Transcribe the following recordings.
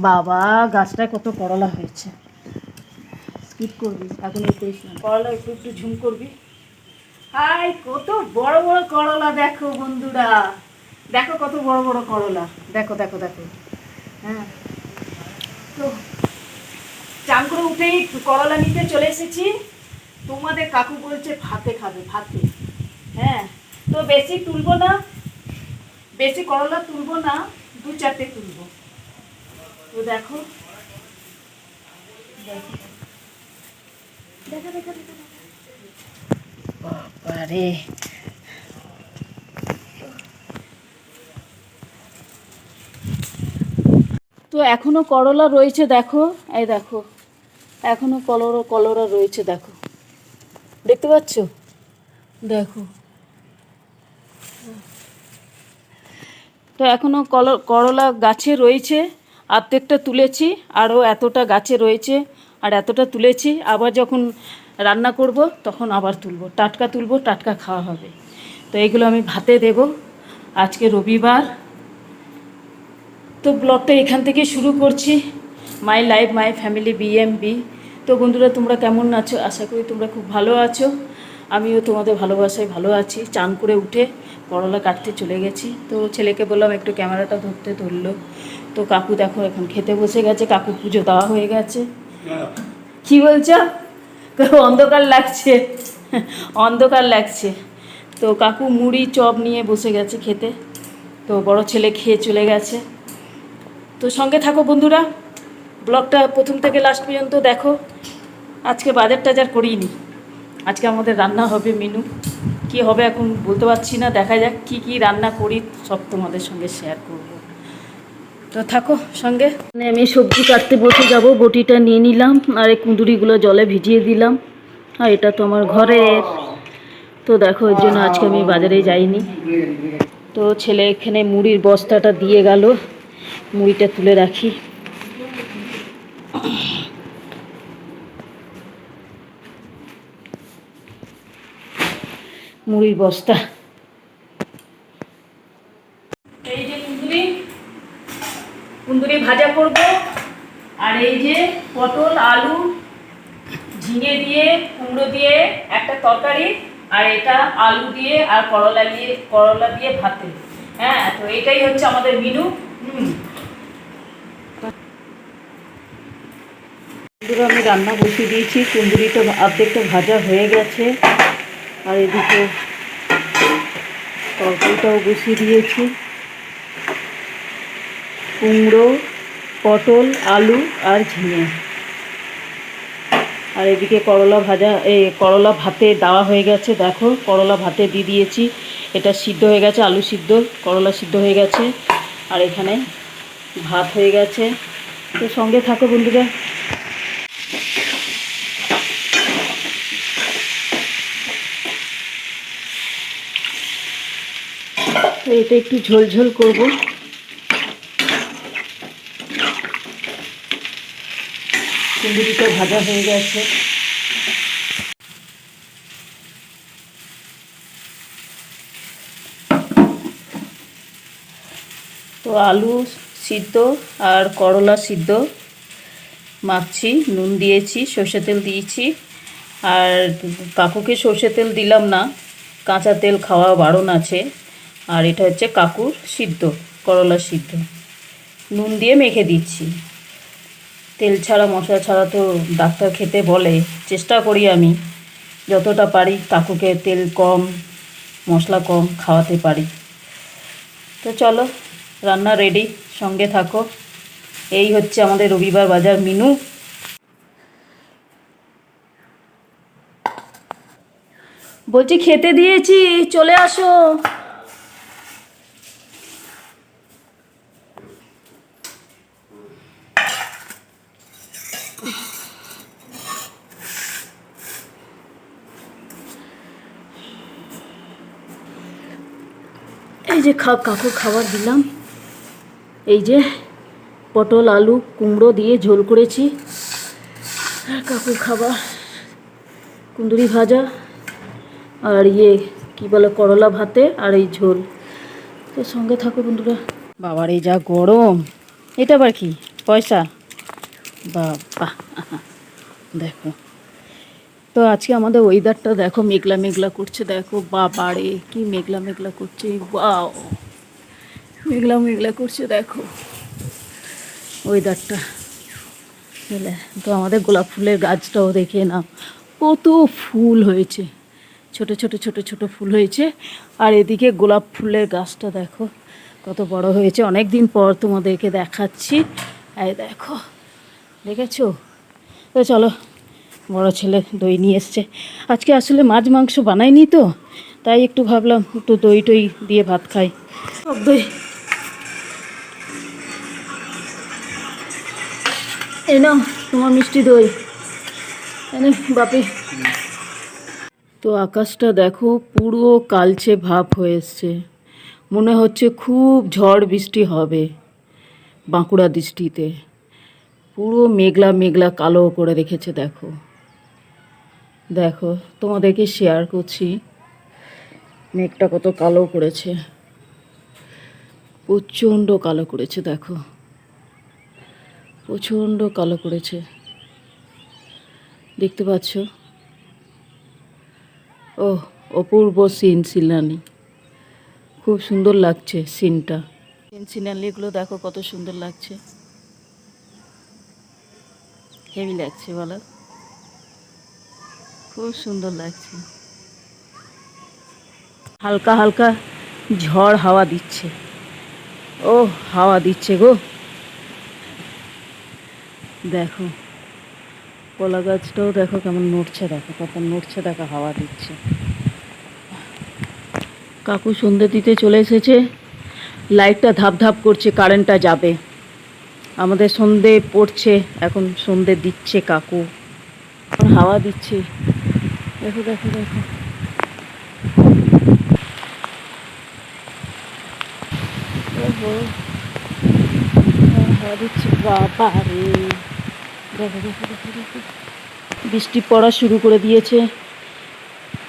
বাবা, গাছটায় কত করলা হয়েছে। স্কিপ করবি, এখন করলা একটু একটু ঝুম করবি। হাই, কত বড় বড় করলা দেখো বন্ধুরা। দেখো কত বড় বড় করলা। দেখো দেখো দেখো। হ্যাঁ। তো, চান উঠেই করলা নিতে চলে এসেছি। তোমাদের কাকু বলছে ভাতে খাবে, ভাতে। হ্যাঁ। তো বেশি তুলবো না, বেশি করলা তুলবো না, দু চারটে তুলবো। তো দেখো। দেখো দেখা দেখা দেখা। বাবারে। তো এখনও করলা রয়েছে দেখো। এই দেখো এখনও কলরা কলরা রয়েছে দেখো। দেখতে পাচ্ছ? দেখো। তো এখনও কল করলা গাছে রয়েছে। অর্ধেকটা তুলেছি, আরও এতটা গাছে রয়েছে, আর এতটা তুলেছি, আবার যখন রান্না করব তখন আবার তুলব, টাটকা তুলব, টাটকা খাওয়া হবে। তো এগুলো আমি ভাতে দেব, আজকে রবিবার। তো ব্লগটা এখান থেকে শুরু করছি, মাই লাইফ, মাই ফ্যামিলি বিএমবি তো বন্ধুরা তোমরা কেমন আছো? আশা করি তোমরা খুব ভালো আছো। আমিও তোমাদের ভালোবাসায় ভালো আছি। চান করে উঠে করলা কাটতে চলে গেছি। তো ছেলেকে বললাম, একটু ক্যামেরাটা ধরতে ধরলো। তো কাকু দেখো এখন খেতে বসে গেছে। কাকু পুজো দেওয়া হয়ে গেছে। কি বলছো? অন্ধকার লাগছে। অন্ধকার লাগছে। তো কাকু মুড়ি, চপ নিয়ে বসে গেছে খেতে। তো বড় ছেলে খেয়ে চলে গেছে। তো সঙ্গে থাকো বন্ধুরা। ব্লগটা প্রথম থেকে লাস্ট পর্যন্ত দেখো। আজকে বাজার টাজার করিনি। আজকে আমাদের রান্না হবে মেনু। কি হবে এখন বলতে পারছি না, দেখা যাক কি কি রান্না করি, সব তোমাদের সঙ্গে শেয়ার করব। তো থাকো সঙ্গে। মানে আমি সবজি কাটতে বসে যাব, বটিটা নিয়ে নিলাম, আর এই কুঁদুরিগুলো জলে ভিজিয়ে দিলাম। আর এটা তো আমার ঘরের। তো দেখো, এর জন্য আজকে আমি বাজারে যাইনি। তো ছেলে এখানে মুড়ির বস্তাটা দিয়ে গেল, মুড়িটা তুলে রাখি। মুড়ির বস্তা। এই যে কুন্দুরি কুন্দুরি ভাজা করব। আর এই যে পটল আলু ঝিঙে দিয়ে কুমড়ো দিয়ে একটা তরকারি আর এটা আলু দিয়ে আর করলা দিয়ে করলা দিয়ে ভাতে। হ্যাঁ তো এটাই হচ্ছে আমাদের মেনু হুম। আমি রান্না বসিয়ে দিয়েছি। কুন্দুরিটা অর্ধেকটা ভাজা হয়ে গেছে। আর এদিকে তরকারিটাও বসিয়ে দিয়েছি। কুমড়ো, পটল, আলু আর ঝিঙে। আর এদিকে করলা ভাজা, এ, করলা ভাতে দেওয়া হয়ে গেছে, দেখো, করলা ভাতে দিয়ে দিয়েছি। এটা সিদ্ধ হয়ে গেছে, আলু সিদ্ধ, করলা সিদ্ধ হয়ে গেছে। আর এখানে ভাত হয়ে গেছে। তো সঙ্গে থাকো বন্ধুরা। তো এটা একটু ঝোলঝোল ঝোল করব। ভাজা হয়ে গেছে। তো আলু সিদ্ধ আর করলা সিদ্ধ মাখছি, নুন দিয়েছি, সর্ষে তেল দিয়েছি। আর কাকুকে সর্ষে তেল দিলাম না, কাঁচা তেল খাওয়া বারণ আছে। আর এটা হচ্ছে কাকুর সিদ্ধ, করলা সিদ্ধ। নুন দিয়ে মেখে দিচ্ছি। তেল ছাড়া, মশলা ছাড়া তো ডাক্তার খেতে বলে, চেষ্টা করি আমি। যতটা পারি কাকুকে তেল কম, মশলা কম খাওয়াতে পারি। তো চলো, রান্না রেডি সঙ্গে থাকো। এই হচ্ছে আমাদের রবিবার বাজার মেনু বলছি খেতে দিয়েছি, চলে আসো। এই যে খা কাকু খাবার দিলাম। এই যে পটল, আলু, কুমড়ো দিয়ে ঝোল করেছি। আর কাকু খাবার, কুন্দুরি ভাজা আর ইয়ে কি বলে, করলা ভাতে আর এই ঝোল। তো সঙ্গে থাকো বন্ধুরা। বাবার এই যা গরম, এটা আবার কি? পয়সা? বাবা। দেখো তো আজকে আমাদের ওয়েদারটা দেখো মেঘলা মেঘলা করছে, দেখো বা বাবারে, কি মেঘলা মেঘলা করছে বাও মেঘলা মেঘলা করছে, দেখো ওয়েদারটা বুঝলে তো আমাদের গোলাপ ফুলের গাছটাও দেখে নাও, কত ফুল হয়েছে, ছোট ছোট ছোট ছোট ফুল হয়েছে। আর এদিকে গোলাপ ফুলের গাছটা দেখো, কত বড় হয়েছে। অনেক দিন পর তোমাদেরকে দেখাচ্ছি। এই দেখো, দেখেছ? তো চলো বড় ছেলে দই নিয়ে এসছে। আজকে আসলে মাছ মাংস বানাইনি তো, তাই একটু ভাবলাম একটু দই টই দিয়ে ভাত খাই। সব দই। এই নাও, তোমার মিষ্টি দই। এনে, বাপি। তো আকাশটা দেখো, পুরো কালচে ভাব হয়ে এসছে। মনে হচ্ছে খুব ঝড় বৃষ্টি হবে বাঁকুড়া দৃষ্টিতে। পুরো মেঘলা মেঘলা কালো করে রেখেছে, দেখো। দেখো, তোমাদেরকে শেয়ার করছি। মেঘটা কত কালো করেছে। প্রচণ্ড কালো করেছে, দেখো। প্রচণ্ড কালো করেছে। দেখতে পাচ্ছ? ও অপূর্ব সিন সিনানি। খুব সুন্দর লাগছে সিনটা সিন সিনালিগুলো দেখো কত সুন্দর লাগছে। হেভি লাগছে, বলো। খুব সুন্দর লাগছে। হালকা হালকা ঝড় হাওয়া দিচ্ছে। ও হাওয়া দিচ্ছে গো। দেখো, কলা গাছটাও দেখো কেমন নড়ছে, দেখো কত নড়ছে, দেখো হাওয়া দিচ্ছে। কাকু সন্ধে দিতে চলে এসেছে। লাইটটা ধাপ ধাপ করছে, কারেন্টটা যাবে। আমাদের সন্ধে পড়ছে, এখন সন্ধে দিচ্ছে কাকু। হাওয়া দিচ্ছে। রে। দেখো দেখো দেখো দেখো। বৃষ্টি পড়া শুরু করে দিয়েছে।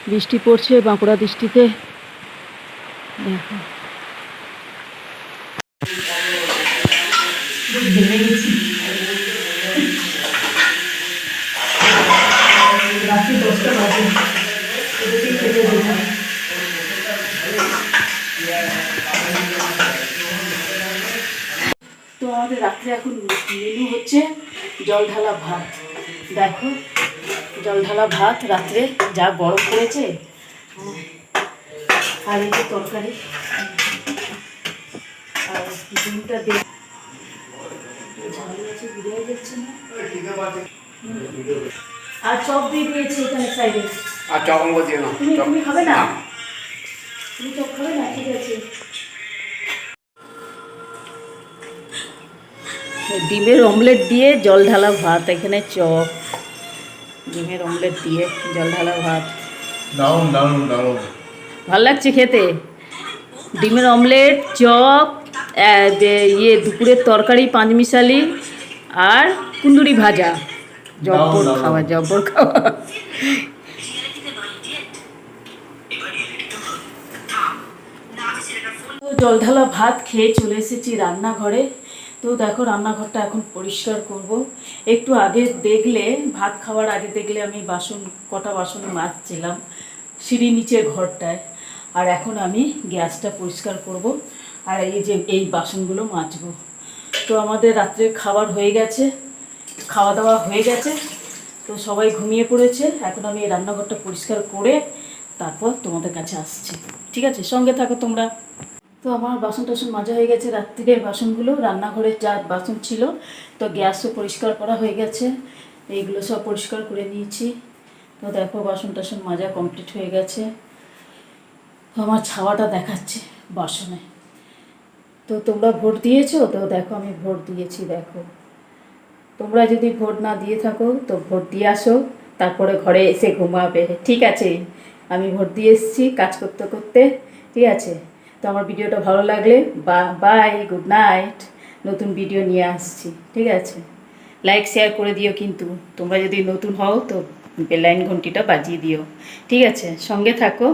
বৃষ্টি পড়ছে বাঁকুড়া দৃষ্টিতে দেখো। আমাদের রাত্রে এখন মেনু হচ্ছে জল ঢালা ভাত। দেখো জল ঢালা ভাত রাত্রে যা গরম পড়েছে। আর এই যে তরকারি। আর ডিমটা দে না। আর চপ দিয়ে দিয়েছে এখানে সাইডে আর চপ দিয়ে চপ। তুমি খাবে না। তুমি চপ খাবে না? ঠিক আছে। ডিমের অমলেট দিয়ে জল ঢালা ভাত। এখানে চপ। ডিমের অমলেট দিয়ে জল ঢালা ভাত। দারুণ ভালো লাগছে খেতে? ডিমের অমলেট চপ ইয়ে দুপুরের তরকারি পাঁচমিশালি আর কুন্দুরি ভাজা। জব্বর খাওয়া জব্বর খাওয়া। তো জল ঢালা ভাত খেয়ে চলে এসেছি রান্নাঘরে। তো দেখো রান্নাঘরটা এখন পরিষ্কার করব। একটু আগে দেখলে, ভাত খাওয়ার আগে দেখলে আমি বাসন, কটা বাসন মাজছিলাম সিঁড়ি নিচের ঘরটায়। আর এখন আমি গ্যাসটা পরিষ্কার করব আর এই যে, এই বাসনগুলো মাজবো। তো আমাদের রাত্রে খাবার হয়ে গেছে খাওয়া দাওয়া হয়ে গেছে, তো সবাই ঘুমিয়ে পড়েছে। এখন আমি এই রান্নাঘরটা পরিষ্কার করে তারপর তোমাদের কাছে আসছি। ঠিক আছে? সঙ্গে থাকো তোমরা। তো আমার বাসন টাসন মাজা হয়ে গেছে রাত্রিরের বাসনগুলো, রান্নাঘরের যা বাসন ছিল, তো গ্যাসও পরিষ্কার করা হয়ে গেছে। এইগুলো সব পরিষ্কার করে নিয়েছি। তো দেখো বাসন টাসন মাজা কমপ্লিট হয়ে গেছে। তো আমার ছাওয়াটা দেখাচ্ছে বাসনে। তো তোমরা ভোট দিয়েছ? তো দেখো আমি ভোট দিয়েছি, দেখো। তোমরা যদি ভোট না দিয়ে থাকো, তো ভোট দিয়ে আসো, তারপরে ঘরে এসে ঘুমাবে। ঠিক আছে? আমি ভোট দিয়ে এসেছি কাজ করতে করতে। ঠিক আছে? তো আমার ভিডিওটা ভালো লাগলে বা বাই, গুড নাইট, নতুন ভিডিও নিয়ে আসছি, ঠিক আছে? লাইক, শেয়ার করে দিও কিন্তু, তোমরা যদি নতুন হও তো বেলাইন ঘন্টিটা বাজিয়ে দিও, ঠিক আছে? সঙ্গে থাকো।